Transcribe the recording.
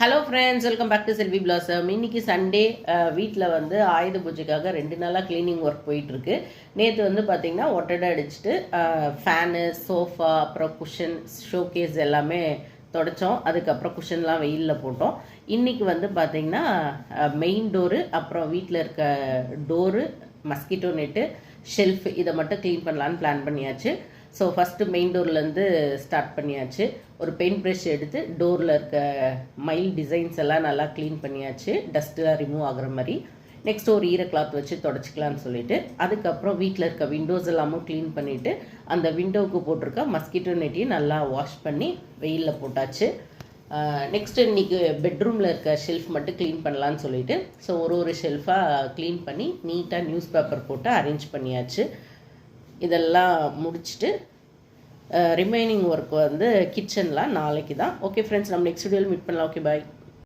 Hello friends welcome back to Selvi blossom இன்னைக்கு Sunday வீட்டில் வந்து ஆயுத பூஜைக்காக ரெண்டு நாளாக க்ளீனிங் ஒர்க் போயிட்டுருக்கு. நேற்று வந்து பார்த்திங்கன்னா ஒட்டடை அடிச்சுட்டு ஃபேனு சோஃபா அப்புறம் குஷன் ஷோகேஸ் எல்லாமே தொடச்சோம். அதுக்கப்புறம் குஷன்லாம் வெயிலில் போட்டோம். இன்றைக்கி வந்து பார்த்திங்கன்னா மெயின் டோரு அப்புறம் வீட்டில் இருக்க டோரு மஸ்கிட்டோ நெட்டு ஷெல்ஃப் இதை மட்டும் க்ளீன் பண்ணலான்னு பிளான் பண்ணியாச்சு. ஸோ ஃபஸ்ட்டு மெயின் டோர்லேருந்து ஸ்டார்ட் பண்ணியாச்சு. ஒரு பெயிண்ட் ப்ரஷ் எடுத்து டோரில் இருக்க மைல் டிசைன்ஸ் எல்லாம் நல்லா க்ளீன் பண்ணியாச்சு. டஸ்ட்டுலாம் ரிமூவ் ஆகிற மாதிரி. நெக்ஸ்ட் ஒரு ஈர கிளாத் வச்சு தொடச்சிக்கலாம்னு சொல்லிட்டு அதுக்கப்புறம் வீட்டில் இருக்க விண்டோஸ் எல்லாமும் க்ளீன் பண்ணிவிட்டு அந்த விண்டோவுக்கு போட்டிருக்க மஸ்கிட்டோ நெட்டியும் நல்லா வாஷ் பண்ணி வெயிலில் போட்டாச்சு. நெக்ஸ்ட் இன்னைக்கு பெட்ரூமில் இருக்க ஷெல்ஃப் மட்டும் க்ளீன் பண்ணலான்னு சொல்லிவிட்டு ஸோ ஒரு ஒரு ஷெல்ஃபாக க்ளீன் பண்ணி நீட்டாக நியூஸ் பேப்பர் போட்டு அரேஞ்ச் பண்ணியாச்சு. இதெல்லாம் முடிச்சுட்டு ரிமைனிங் ஒர்க் வந்து கிச்சன்லாம் நாளைக்கு தான் ஓகே ஃப்ரெண்ட்ஸ் நம்ம நெக்ஸ்ட் வீடியோவில் மீட் பண்ணலாம். Okay bye